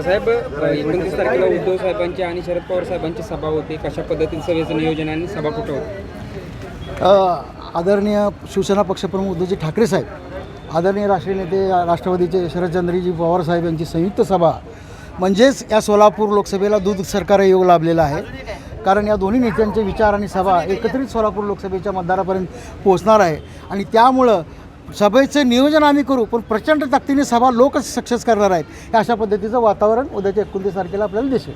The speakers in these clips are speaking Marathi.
साहेब एकोणतीस तारखेला उद्धव साहेबांची आणि शरद पवार साहेबांची सभा होती. कशा पद्धतीने सभेचं नियोजन आणि सभा कुठं होती? आदरणीय शिवसेना पक्षप्रमुख उद्धवजी ठाकरे साहेब आदरणीय राष्ट्रीय नेते राष्ट्रवादीचे शरदचंद्रजी पवार साहेब यांची संयुक्त सभा. म्हणजेच या सोलापूर लोकसभेला दूध सरकार योग लाभलेला आहे. कारण या दोन्ही नेत्यांचे विचार आणि सभा एकत्रित सोलापूर लोकसभेच्या मतदारापर्यंत पोहोचणार आहे. आणि त्यामुळं सभेचं नियोजन आम्ही करू पण प्रचंड ताकदीने सभा लोकच सक्सेस करणार आहेत. हे अशा पद्धतीचं वातावरण उद्याच्या एकोणतीस तारखेला आपल्याला दिसेल.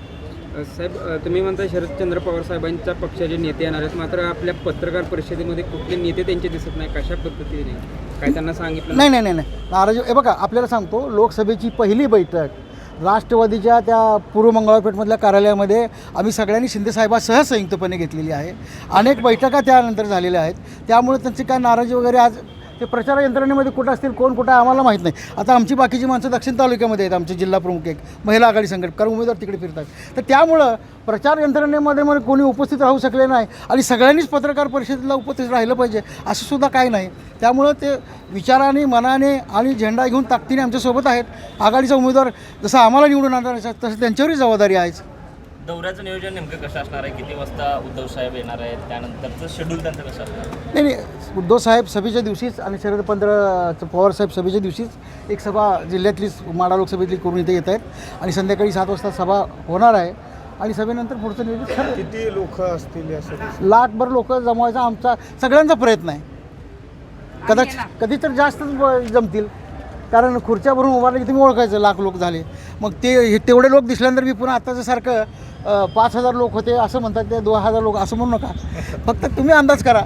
साहेब तुम्ही म्हणता शरदचंद्र पवार साहेबांच्या पक्षाचे नेते येणार आहेत मात्र आपल्या पत्रकार परिषदेमध्ये कुठले नेते त्यांचे दिसत नाही कशा पद्धतीने? काय त्यांना सांगितलं नाही? नाही नाही नाही नाराजी हे बघा आपल्याला सांगतो लोकसभेची पहिली बैठक राष्ट्रवादीच्या त्या पूर्व मंगळापेठमधल्या कार्यालयामध्ये आम्ही सगळ्यांनी शिंदेसाहेबासह संयुक्तपणे घेतलेली आहे. अनेक बैठका त्यानंतर झालेल्या आहेत. त्यामुळे त्यांची काय नाराजी वगैरे आज ते प्रचार यंत्रणेमध्ये कुठं असतील कोण कुठं आहे आम्हाला माहीत नाही. आता आमची बाकीची माणसं दक्षिण तालुक्यामध्ये आहेत आमचे जिल्हा प्रमुख एक महिला आघाडी संघट कारण उमेदवार तिकडे फिरतात. तर त्यामुळं प्रचार यंत्रणेमध्ये मग कोणी उपस्थित राहू शकले नाही आणि सगळ्यांनीच पत्रकार परिषदेला उपस्थित राहिलं पाहिजे असं सुद्धा काही नाही. त्यामुळं ते विचाराने मनाने आणि झेंडा घेऊन ताकदीने आमच्यासोबत आहेत. आघाडीचा उमेदवार जसं आम्हाला निवडून आणणार तसं त्यांच्यावरही जबाबदारी आहेच. दौऱ्याचं नियोजन नेमकं कसं असणार आहे? किती वाजता उद्धव साहेब येणार आहेत? त्यानंतरचं शेड्यूल त्यांचं कसं असणार? आहे? नाही नाही. उद्धव साहेब सभेच्या दिवशीच आणि शरद पंधरा पवार साहेब सभेच्या दिवशीच एक सभा जिल्ह्यातली माडा लोकसभेतली करून इथे येत आहेत. आणि संध्याकाळी सात वाजता सभा होणार आहे. आणि सभेनंतर पुढचं नियोजन. किती लोक असतील लाखभर लोक जमवायचा आमचा सगळ्यांचा प्रयत्न आहे. कदाचित कधी तर जास्तच ब- जमतील. कारण खुर्च्या भरून उभारले की तुम्ही ओळखायचं लाख लोक झाले. मग ते हे तेवढे लोक दिसल्यानंतर मी पुन्हा आत्ताचं सारखं पाच हजार लोक होते असं म्हणतात ते दोन हजार लोक असं म्हणू नका. फक्त तुम्ही अंदाज करा.